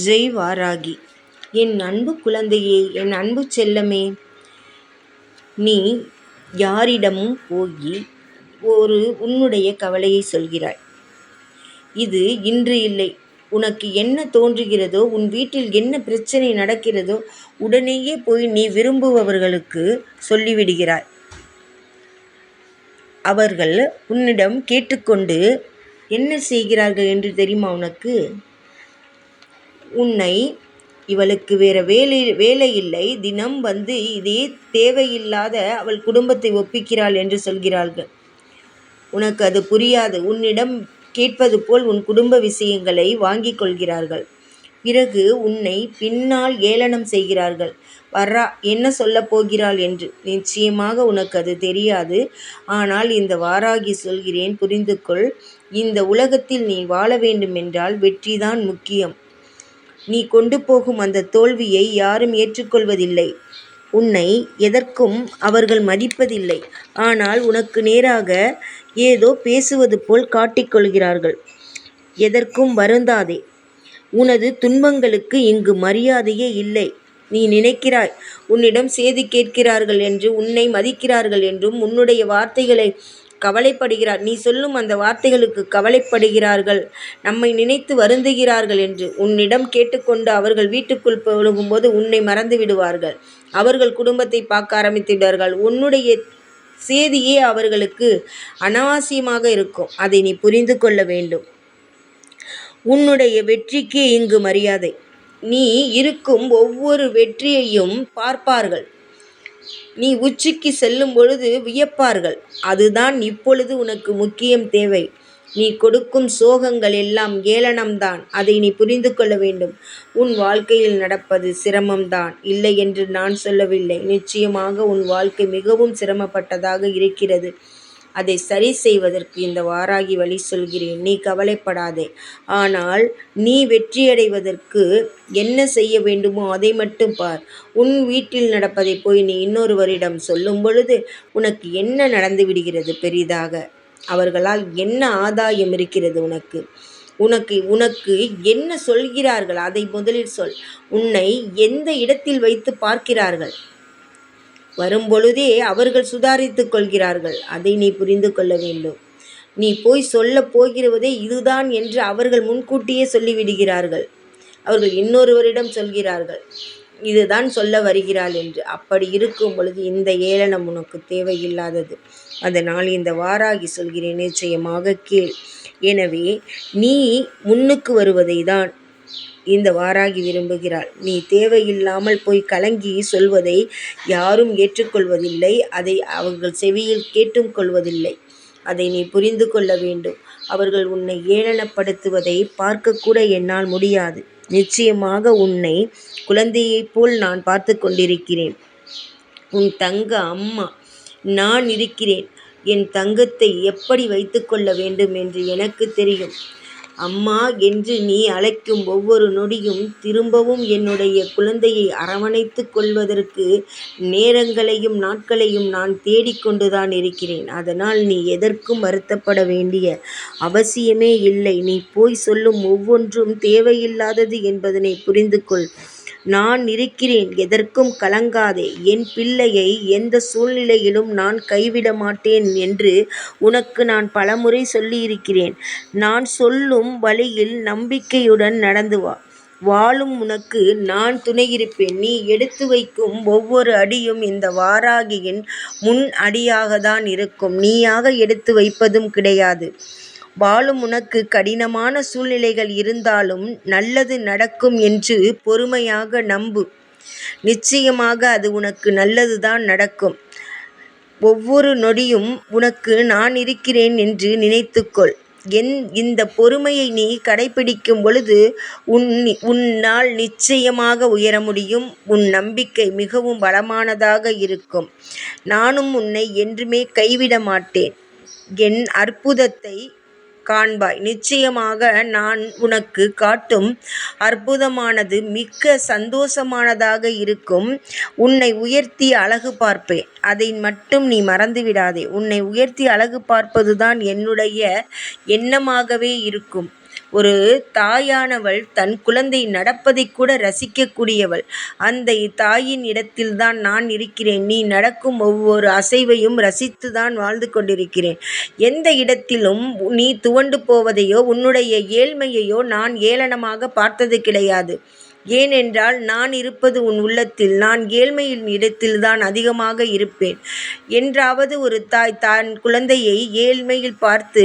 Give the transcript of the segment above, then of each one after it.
ஜெய் வாராகி என் அன்பு குழந்தையே என் அன்பு செல்லமே நீ யாரிடமும் போய் ஒரு உன்னுடைய கவலையை சொல்கிறாய். இது இன்று இல்லை. உனக்கு என்ன தோன்றுகிறதோ உன் வீட்டில் என்ன பிரச்சனை நடக்கிறதோ உடனேயே போய் நீ விரும்புபவர்களுக்கு சொல்லிவிடுகிறாய். அவர்கள் உன்னிடம் கேட்டுக்கொண்டு என்ன செய்கிறார்கள் என்று தெரியுமா உனக்கு? உன்னை இவளுக்கு வேறு வேலை வேலை இல்லை. தினம் வந்து இதே தேவையில்லாத அவள் குடும்பத்தை ஒப்பிக்கிறாள் என்று சொல்கிறார்கள். உனக்கு அது புரியாது. உன்னிடம் கேட்பது போல் உன் குடும்ப விஷயங்களை வாங்கி கொள்கிறார்கள். பிறகு உன்னை பின்னால் ஏளனம் செய்கிறார்கள். வர்றா என்ன சொல்லப் போகிறாள் என்று. நிச்சயமாக உனக்கு அது தெரியாது. ஆனால் இந்த வாராகி சொல்கிறேன் புரிந்து கொள் இந்த உலகத்தில் நீ வாழ வேண்டுமென்றால் வெற்றிதான் முக்கியம். நீ கொண்டு போகும் அந்த தோல்வியை யாரும் ஏற்றுக்கொள்வதில்லை. உன்னை எதற்கும் அவர்கள் மதிப்பதில்லை. ஆனால் உனக்கு நேராக ஏதோ பேசுவது போல் காட்டிக்கொள்கிறார்கள். எதற்கும் வருந்தாதே. உனது துன்பங்களுக்கு இங்கு மரியாதையே இல்லை. நீ நினைக்கிறாய் உன்னிடம் சேதி கேட்கிறார்கள் என்று உன்னை மதிக்கிறார்கள் என்றும் உன்னுடைய வார்த்தைகளை கவலைப்படுகிறார். நீ சொல்லும் அந்த வார்த்தைகளுக்கு கவலைப்படுகிறார்கள். நம்மை நினைத்து வருந்துகிறார்கள் என்று உன்னிடம் கேட்டுக்கொண்டு அவர்கள் வீட்டுக்குள் போகும்போது உன்னை மறந்து விடுவார்கள். அவர்கள் குடும்பத்தை பார்க்க ஆரம்பித்து விடுவார்கள் உன்னுடைய சேதியே அவர்களுக்கு அனாவசியமாக இருக்கும். அதை நீ புரிந்து கொள்ள வேண்டும். உன்னுடைய வெற்றிக்கு இங்கு மரியாதை. நீ இருக்கும் ஒவ்வொரு வெற்றியையும் பார்ப்பார்கள். நீ உச்சிக்கு செல்லும் பொழுது வியப்பார்கள். அதுதான் இப்பொழுது உனக்கு முக்கியம் தேவை. நீ கொடுக்கும் சோகங்கள் எல்லாம் ஏளனம்தான். அதை நீ புரிந்து கொள்ள வேண்டும். உன் வாழ்க்கையில் நடப்பது சிரமம்தான். இல்லை என்று நான் சொல்லவில்லை. நிச்சயமாக உன் வாழ்க்கை மிகவும் சிரமப்பட்டதாக இருக்கிறது. அதை சரி செய்வதற்கு இந்த வாராகி வழி சொல்கிறேன். நீ கவலைப்படாதே. ஆனால் நீ வெற்றியடைவதற்கு என்ன செய்ய வேண்டுமோ அதை மட்டும் பார். உன் வீட்டில் நடப்பதை போய் நீ இன்னொருவரிடம் சொல்லும் பொழுது உனக்கு என்ன நடந்து விடுகிறது பெரிதாக? அவர்களால் என்ன ஆதாயம் இருக்கிறது உனக்கு? உனக்கு உனக்கு என்ன சொல்கிறார்கள்? அதை முதலில் சொல். உன்னை எந்த இடத்தில் வைத்து பார்க்கிறார்கள்? வரும்பொழுதே அவர்கள் சுதாரித்துக் கொள்கிறார்கள். அதை நீ புரிந்து கொள்ள வேண்டும். நீ போய் சொல்ல போகிறதே இதுதான் என்று அவர்கள் முன்கூட்டியே சொல்லிவிடுகிறார்கள். அவர்கள் இன்னொருவரிடம் சொல்கிறார்கள். இதுதான் சொல்ல வருகிறாள் என்று. அப்படி இருக்கும் பொழுது இந்த ஏளனம் உனக்கு தேவையில்லாதது. அதனால் இந்த வாராகி சொல்கிறேன். நிச்சயமாக கேள். எனவே நீ முன்னுக்கு வருவதை தான் இந்த வாராகி விரும்புகிறாள். நீ தேவையில்லாமல் போய் கலங்கி சொல்வதை யாரும் ஏற்றுக்கொள்வதில்லை. அதை அவர்கள் செவியில் கேட்டும் கொள்வதில்லை. அதை நீ புரிந்து கொள்ள வேண்டும். அவர்கள் உன்னை ஏளனப்படுத்துவதை பார்க்கக்கூட என்னால் முடியாது. நிச்சயமாக உன்னை குழந்தையைப் போல் நான் பார்த்து கொண்டிருக்கிறேன். உன் தங்க அம்மா நான் இருக்கிறேன். என் தங்கத்தை எப்படி வைத்துக்கொள்ள வேண்டும் என்று எனக்கு தெரியும். அம்மா என்று நீ அழைக்கும் ஒவ்வொரு நொடியும் திரும்பவும் என்னுடைய குழந்தையை அரவணைத்துக் கொள்வதற்கு நேரங்களையும் நாட்களையும் நான் தேடிக்கொண்டுதான் இருக்கிறேன். அதனால் நீ எதற்கும் வருத்தப்பட வேண்டிய அவசியமே இல்லை. நீ போய் சொல்லும் ஒவ்வொன்றும் தேவையில்லாதது என்பதனை புரிந்து கொள் நான் இருக்கிறேன் எதற்கும் கலங்காதே. என் பிள்ளையை எந்த சூழ்நிலையிலும் நான் கைவிட மாட்டேன் என்று உனக்கு நான் பலமுறை சொல்லியிருக்கிறேன். நான் சொல்லும் வழியில் நம்பிக்கையுடன் நடந்து வா. வாழும் உனக்கு நான் துணையிருப்பேன் நீ எடுத்து வைக்கும் ஒவ்வொரு அடியும் இந்த வாராகியின் முன் அடியாக தான் இருக்கும். நீயாக எடுத்து வைப்பதும் கிடையாது. வாழும் உனக்கு கடினமான சூழ்நிலைகள் இருந்தாலும் நல்லது நடக்கும் என்று பொறுமையாக நம்பு. நிச்சயமாக அது உனக்கு நல்லதுதான் நடக்கும். ஒவ்வொரு நொடியும் உனக்கு நான் இருக்கிறேன் என்று நினைத்துக்கொள். என் இந்த பொறுமையை நீ கடைபிடிக்கும் பொழுது உன் உன்னால் நிச்சயமாக உயர முடியும். உன் நம்பிக்கை மிகவும் பலமானதாக இருக்கும். நானும் உன்னை என்றுமே கைவிட மாட்டேன். என் அற்புதத்தை காண்பாய். நிச்சயமாக நான் உனக்கு காட்டும் அற்புதமானது மிக்க சந்தோஷமானதாக இருக்கும். உன்னை உயர்த்தி அழகு பார்ப்பேன். அதை மட்டும் நீ மறந்துவிடாதே. உன்னை உயர்த்தி அழகு பார்ப்பதுதான் என்னுடைய எண்ணமாகவே இருக்கும். ஒரு தாயானவள் தன் குழந்தை நடப்பதை கூட ரசிக்கக்கூடியவள். அந்த தாயின் இடத்தில்தான் நான் இருக்கிறேன். நீ நடக்கும் ஒவ்வொரு அசைவையும் ரசித்து தான் வாழ்ந்து கொண்டிருக்கிறேன். எந்த இடத்திலும் நீ துவண்டு போவதையோ உன்னுடைய ஏழ்மையையோ நான் ஏளனமாக பார்த்தது கிடையாது. ஏனென்றால் நான் இருப்பது உன் உள்ளத்தில். நான் ஏழ்மையின் இடத்தில்தான் அதிகமாக இருப்பேன். என்றாவது ஒரு தாய் தன் குழந்தையை ஏழ்மையில் பார்த்து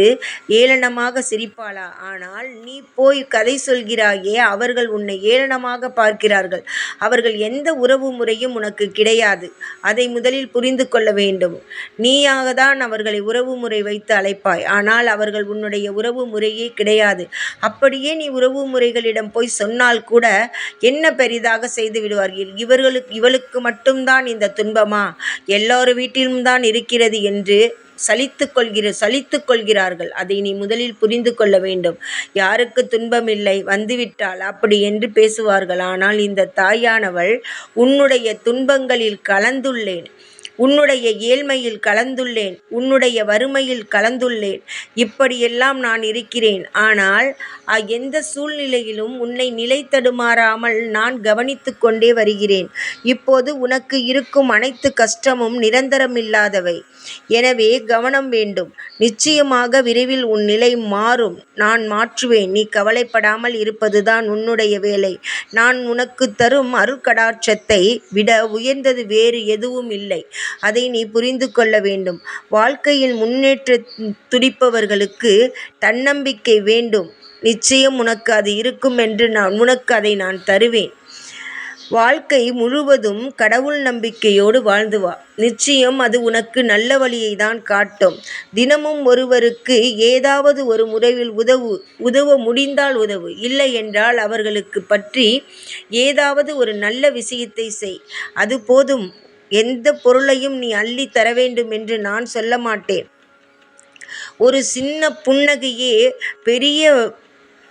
ஏளனமாக சிரிப்பாளா? ஆனால் நீ போய் கதை சொல்கிறாயே அவர்கள் உன்னை ஏளனமாக பார்க்கிறார்கள். அவர்கள் எந்த உறவு முறையும் உனக்கு கிடையாது. அதை முதலில் புரிந்து கொள்ள வேண்டும். நீயாக தான் அவர்களை உறவு முறை வைத்து அழைப்பாய். ஆனால் அவர்கள் உன்னுடைய உறவு முறையே கிடையாது. அப்படியே நீ உறவு முறைகளிடம் போய் சொன்னால் கூட என்ன பெரிதாக செய்து விடுவார்கள். இவர்களுக்கு இவளுக்கு மட்டும்தான் இந்த துன்பமா? எல்லார் வீட்டிலும்தான் இருக்கிறது என்று சலித்துக் கொள்கிற சலித்துக் கொள்கிறார்கள். அதை நீ முதலில் புரிந்து கொள்ள வேண்டும். யாருக்கு துன்பமில்லை வந்துவிட்டால் அப்படி என்று பேசுவார்கள். ஆனால் இந்த தாயானவள் உன்னுடைய துன்பங்களில் கலந்துள்ளேன். உன்னுடைய ஏழ்மையில் கலந்துள்ளேன். உன்னுடைய வறுமையில் கலந்துள்ளேன். இப்படியெல்லாம் நான் இருக்கிறேன். ஆனால் எந்த சூழ்நிலையிலும் உன்னை நிலை தடுமாறாமல் நான் கவனித்து கொண்டே வருகிறேன். இப்போது உனக்கு இருக்கும் அனைத்து கஷ்டமும் நிரந்தரமில்லாதவை. எனவே கவனம் வேண்டும். நிச்சயமாக விரைவில் உன் நிலை மாறும். நான் மாற்றுவேன். நீ கவலைப்படாமல் இருப்பதுதான் உன்னுடைய வேலை. நான் உனக்குத் தரும் அருட்கடாட்சத்தை விட உயர்ந்தது வேறு எதுவும் இல்லை. அதை நீ புரிந்து கொள்ள வேண்டும். வாழ்க்கையில் முன்னேற்ற துடிப்பவர்களுக்கு தன்னம்பிக்கை வேண்டும். நிச்சயம் உனக்கு அது இருக்கும் என்று உனக்கு அதை நான் தருவேன். வாழ்க்கை முழுவதும் கடவுள் நம்பிக்கையோடு வாழ்ந்து வா. நிச்சயம் அது உனக்கு நல்ல வழியை தான் காட்டும். தினமும் ஒருவருக்கு ஏதாவது ஒரு முறையில் உதவு. உதவ முடிந்தால் உதவு. இல்லை என்றால் அவர்களுக்கு பற்றி ஏதாவது ஒரு நல்ல விஷயத்தை செய். அது போதும். எந்த பொருளையும் நீ அள்ளி தர வேண்டுமென்று நான் சொல்ல மாட்டேன். ஒரு சின்ன புன்னகையே பெரிய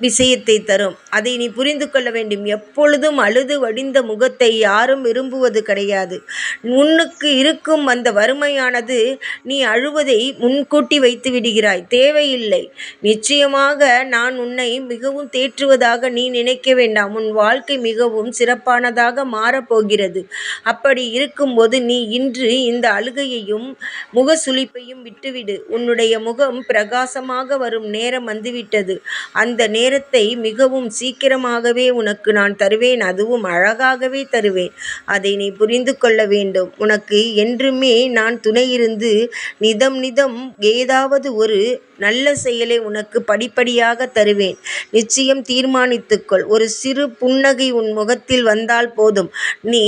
விஷயத்தை தரும். அதை நீ புரிந்து கொள்ள வேண்டும். எப்பொழுதும் அழுது வடிந்த முகத்தை யாரும் விரும்புவது கிடையாது. உன்னுக்கு இருக்கும் அந்த வறுமையானது நீ அழுவதை முன்கூட்டி வைத்து விடுகிறாய் தேவையில்லை. நிச்சயமாக நான் உன்னை மிகவும் தேற்றுவதாக நீ நினைக்க வேண்டாம். உன் வாழ்க்கை மிகவும் சிறப்பானதாக மாறப் போகிறது. அப்படி இருக்கும்போது நீ இன்று இந்த அழுகையையும் முக சுழிப்பையும் விட்டுவிடு. உன்னுடைய முகம் பிரகாசமாக வரும் நேரம் வந்துவிட்டது. அந்த நேரத்தை மிகவும் சீக்கிரமாகவே உனக்கு நான் தருவேன். அதுவும் அழகாகவே தருவேன். அதை நீ புரிந்து கொள்ள வேண்டும். உனக்கு என்றுமே நான் துணையிருந்து நிதம் நிதம் ஏதாவது ஒரு நல்ல செயலை உனக்கு படிப்படியாகத் தருவேன். நிச்சயம் தீர்மானித்துக்கொள் ஒரு சிறு புன்னகை உன் முகத்தில் வந்தால் போதும். நீ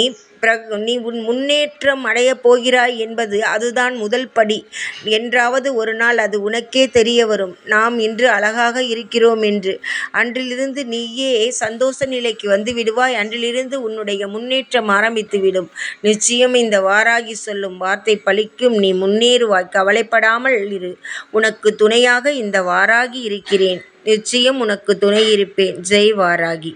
நீ உன் முன்னேற்றம் அடையப் போகிறாய் என்பது அதுதான் முதல் படி. என்றாவது ஒரு நாள் அது உனக்கே தெரியவரும். நாம் இன்று அழகாக இருக்கிறோம் என்று. அன்றிலிருந்து நீயே சந்தோஷ நிலைக்கு வந்து விடுவாய் அன்றிலிருந்து உன்னுடைய முன்னேற்றம் ஆரம்பித்துவிடும். நிச்சயம் இந்த வாராகி சொல்லும் வார்த்தை பலிக்கும். நீ முன்னேறுவாய். கவலைப்படாமல் இரு. உனக்கு துணையாக இந்த வாராகி இருக்கிறேன். நிச்சயம் உனக்கு துணை இருப்பேன். ஜெய் வாராகி.